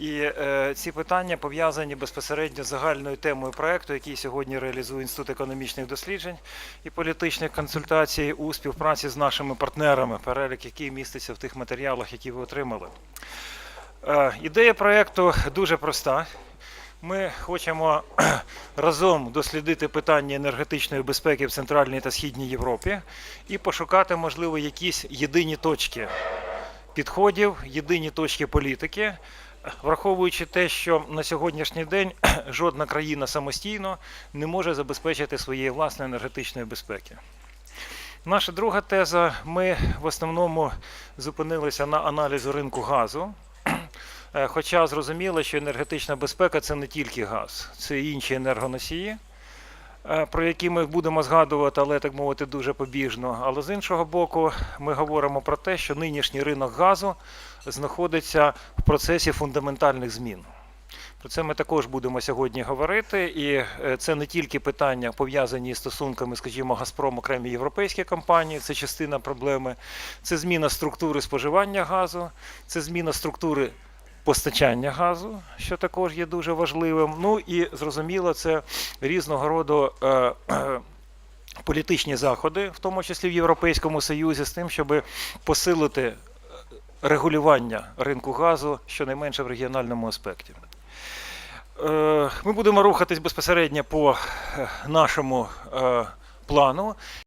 І е, ці питання пов'язані безпосередньо з загальною темою проекту, який сьогодні реалізує Інститут економічних досліджень і політичних консультацій у співпраці з нашими партнерами, перелік який міститься в тих матеріалах, які ви отримали. Е, ідея проекту дуже проста. Ми хочемо разом дослідити питання енергетичної безпеки в Центральній та Східній Європі і пошукати, можливо, якісь єдині точки підходів, єдині точки політики, враховуючи те, що на сьогоднішній день жодна країна самостійно не може забезпечити своєї власної енергетичної безпеки. Наша друга теза: ми в основному зупинилися на аналізу ринку газу. Е, Хоча зрозуміло, що енергетична безпека це не тільки газ, це інші енергоносії, про які ми будемо згадувати, але так мовити, дуже побіжно. Але з іншого боку, ми говоримо про те, що нинішній ринок газу знаходиться в процесі фундаментальних змін. Про це ми також будемо сьогодні говорити, і е, це не тільки питання пов'язані з стосунками, скажімо, Газпром, окремі європейські компанії, це частина проблеми, це зміна структури споживання газу, це зміна структури постачання газу, що також є дуже важливим. Ну і зрозуміло, це різного роду. Е, е, Політичні заходи, в тому числі в Європейському Союзі, з тим, щоб посилити е, регулювання ринку газу щонайменше в регіональному аспекті. Е, Ми будемо рухатись безпосередньо по е, нашому плану.